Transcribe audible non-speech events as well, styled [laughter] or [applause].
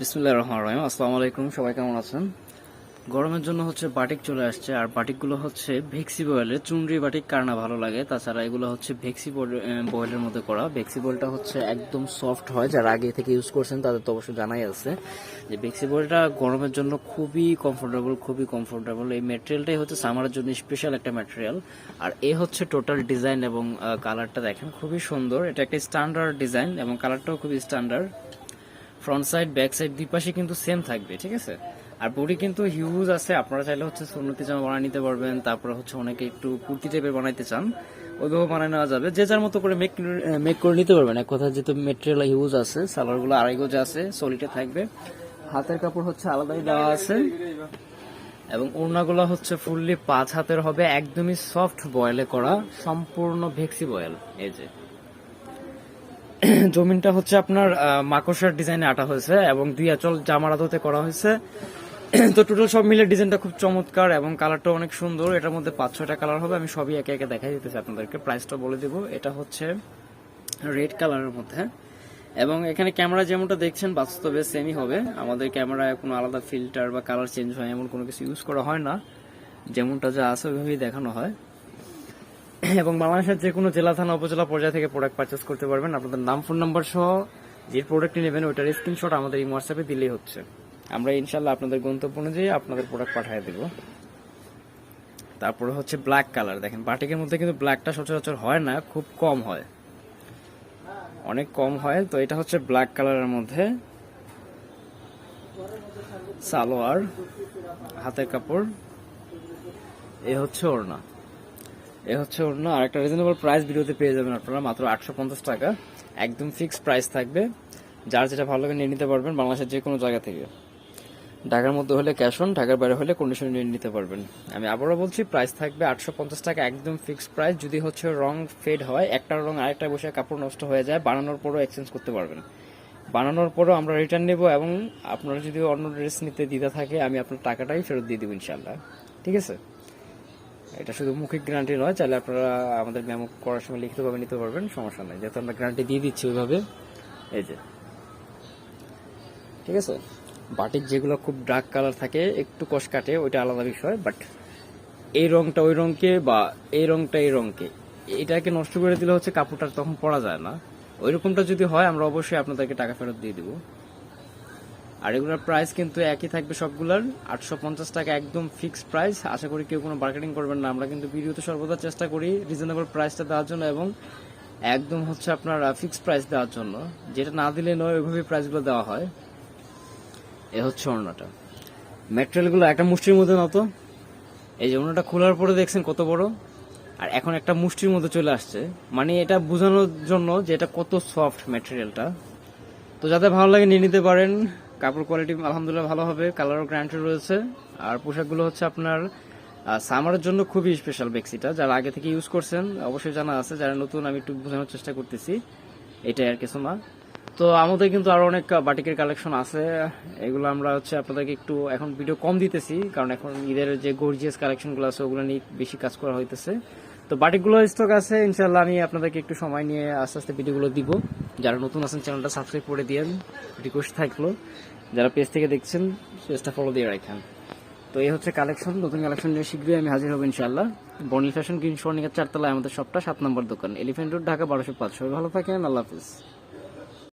বিসমুল্লাহ রহমান রহিম। আসসালামু আলাইকুম, সবাই কেমন আছেন? গরমের জন্য হচ্ছে বাটিক চলে আসছে, আর বাটিকগুলো হচ্ছে ভেক্সি বয়েলের চুনরি বাটিক কার না ভালো লাগে, তাছাড়া এগুলো হচ্ছে ভেক্সি বয়েলের মধ্যে করা। ভেক্সি বয়েলটা হচ্ছে একদম সফট হয়, যারা আগে থেকে ইউজ করছেন তাদের তো অবশ্যই জানাই আছে যে ভেক্সি বয়েলটা গরমের জন্য খুবই কমফোর্টেবল খুবই কমফোর্টেবল এই ম্যাটেরিয়ালটাই হচ্ছে সামারের জন্য স্পেশাল একটা ম্যাটেরিয়াল আর এ হচ্ছে টোটাল ডিজাইন এবং কালারটা দেখেন, খুবই সুন্দর। এটা একটা স্ট্যান্ডার্ড ডিজাইন এবং কালারটাও খুবই standard front side back side দুই পাশে কিন্তু সেম থাকবে, ঠিক আছে? আর বডি কিন্তু হিউজ আছে, আপনারা চাইলে হচ্ছে সুন্নতি জামা বানিয়ে নিতে পারবেন, তারপরে হচ্ছে অনেকে একটু কুর্তি টাইপের বানাইতে চান, ওইভাবে বানিয়ে নেওয়া যাবে। যে যার মতো করে মেক মেক করে নিতে পারবেন। এক কথা যেহেতু মেটেরিয়াল হিউজ আছে সালোয়ারগুলো আড়াই গজ আছে সলিটে থাকবে। হাতের কাপড় হচ্ছে আলাদাই দেওয়া আছে। এবং ওড়নাগুলো হচ্ছে ফুললি পাঁচ হাতের হবে, একদমই সফট বয়েলে করা, সম্পূর্ণ ভেক্সি বয়েল এই যে। জমিনটা হচ্ছে আপনার আহ, মাকড়সার ডিজাইনে আটা হয়েছে এবং দুই আঁচল জামার আদতে করা হয়েছে। [clears throat] তো টোটাল সব মিলে ডিজাইনটা খুব চমৎকার এবং কালারটা অনেক সুন্দর। এটার মধ্যে পাঁচ ছয়টা কালার হবে আমি সবই একে একে দেখাই দিতেছি আপনাদেরকে। প্রাইসটা বলে দিব। এটা হচ্ছে রেড কালারের মধ্যে। এবং এখানে ক্যামেরা যেমনটা দেখছেন বাস্তবে সেমই হবে। আমাদের ক্যামেরায় কোনো আলাদা ফিল্টার বা কালার চেঞ্জ হয় এমন কোনো কিছু ইউজ করা হয় না। যেমনটা যা আছে ওইভাবেই দেখানো হয়। এবং বাংলাদেশের যে কোনো জেলা, থানা, উপজেলা পর্যায় থেকে প্রোডাক্ট পারচেস করতে পারবেন। আপনাদের নাম ফোন নাম্বার সহ যে প্রোডাক্টটি নেবেন, ওইটার স্ক্রিনশট আমাদের এই হোয়াটসঅ্যাপে দিলেই হচ্ছে। আমরা ইনশাল্লাহ আপনাদের গন্তব্য অনুযায়ী আপনাদের প্রোডাক্ট পাঠিয়ে দেব। তারপরে হচ্ছে ব্ল্যাক কালার দেখেন, বাটিকের মধ্যে কিন্তু ব্ল্যাকটা সচরাচর হয় না, খুব কম হয়। অনেক কম হয়, তো এটা হচ্ছে ব্ল্যাক কালারের মধ্যে সালোয়ার, হাতের কাপড়। এ হচ্ছে ওড়না। এ হচ্ছে অন্য আর একটা রিজনেবল প্রাইস ভিডিওতে পেয়ে যাবেন আপনারা, মাত্র আটশো পঞ্চাশ টাকা। একদম ফিক্সড প্রাইস থাকবে। যার যেটা ভালো লাগে নিয়ে নিতে পারবেন বাংলাদেশের যে কোনো জায়গা থেকে। ঢাকার মধ্যে হলে ক্যাশ অন ঢাকার বাইরে হলে কন্ডিশন নিয়ে নিতে পারবেন। আমি আবারও বলছি প্রাইস থাকবে আটশো পঞ্চাশ টাকা, একদম ফিক্সড প্রাইস যদি হচ্ছে রং ফেড হয়, একটা রং আরেকটা বসে কাপড় নষ্ট হয়ে যায়, বানানোর পরও এক্সচেঞ্জ করতে পারবেন। বানানোর পরও আমরা রিটার্ন নেব এবং আপনারা যদি অন্য ড্রেস নিতে দিতে থাকে, আমি আপনার টাকাটাই ফেরত দিয়ে দেবো ইনশাল্লাহ ঠিক আছে? এটা শুধু মৌখিক গ্যারান্টি নয়, চাইলে আপনারা আমাদের মেমো করার সময় লিখিতভাবে নিতে পারবেন, সমস্যা নাই। যেহেতু আমরা গ্যারান্টি দিয়ে দিচ্ছি ওইভাবে। এই যে। ঠিক আছে? বাটির যেগুলো খুব ডার্ক কালার থাকে, একটু কষ কাটে, ওইটা আলাদা বিষয় বাট এই রংটা ওই রংকে বা এই রংটা এই রংকে, এটাকে নষ্ট করে দিলে হচ্ছে কাপড়টা তখন পরা যায় না। ওই রকমটা যদি হয়, আমরা অবশ্যই আপনাদেরকে টাকা ফেরত দিয়ে দিব। আর এগুলোর প্রাইস কিন্তু একই থাকবে সবগুলোর। আটশো পঞ্চাশ টাকা একদম ফিক্সড প্রাইস আশা করি কেউ কোনো মার্কেটিং করবেন না। আমরা কিন্তু ভিডিওতে সর্বদা চেষ্টা করি রিজনেবল প্রাইসটা দেওয়ার জন্য এবং একদম হচ্ছে আপনার ফিক্সড প্রাইস দেওয়ার জন্য। যেটা না দিলে নয় ওইভাবে প্রাইসগুলো দেওয়া হয়। এ হচ্ছে অন্যটা ম্যাটেরিয়ালগুলো একটা মুষ্টির মধ্যে নত এই যে অন্যটা খোলার পরে দেখছেন কত বড়। আর এখন একটা মুষ্টির মধ্যে চলে আসছে। মানে এটা বোঝানোর জন্য যে এটা কত সফট ম্যাটেরিয়ালটা তো যাদের ভালো লাগে নিয়ে নিতে পারেন। কাপড় কোয়ালিটি আলহামদুলিল্লাহ ভালো হবে কালারও গ্যারান্টি রয়েছে। আর পোশাকগুলো হচ্ছে আপনার সামারের জন্য খুবই স্পেশাল বেক্সিটা, যারা আগে থেকে ইউজ করছেন, অবশ্যই জানা আছে, যারা নতুন, আমি একটু বোঝানোর চেষ্টা করতেছি। এটাই আর কিছু না তো আমাদের কিন্তু আরও অনেক বাটিকের কালেকশন আছে। এগুলো আমরা হচ্ছে আপনাদেরকে একটু এখন ভিডিও কম দিতেছি, কারণ এখন ঈদের যে গর্জিয়াস কালেকশনগুলো আছে, ওগুলো নিয়ে বেশি কাজ করা হইতেছে। তো বাটিকগুলো স্টক আছে ইনশাল্লাহ আমি আপনাদেরকে একটু সময় নিয়ে আস্তে আস্তে ভিডিওগুলো দিব। যারা নতুন আছেন, চ্যানেলটা সাবস্ক্রাইব করে দিয়েন। রিকোয়েস্ট থাকল। যারা পেজ থেকে দেখছেন পেজটা ফলো দিয়ে রাখেন। তো এই হচ্ছে কালেকশন নতুন কালেকশন নিয়ে শীঘ্রই আমি হাজির হব ইনশাল্লাহ বনি ফ্যাশন গ্রিন স্বর্ণিকার চারতলায় আমাদের সবটা সাত নম্বর দোকান। এলিফেন্ট রোড ঢাকা বারোশো পাঁচশো ভালো থাকেন, আল্লাহ হাফিজ।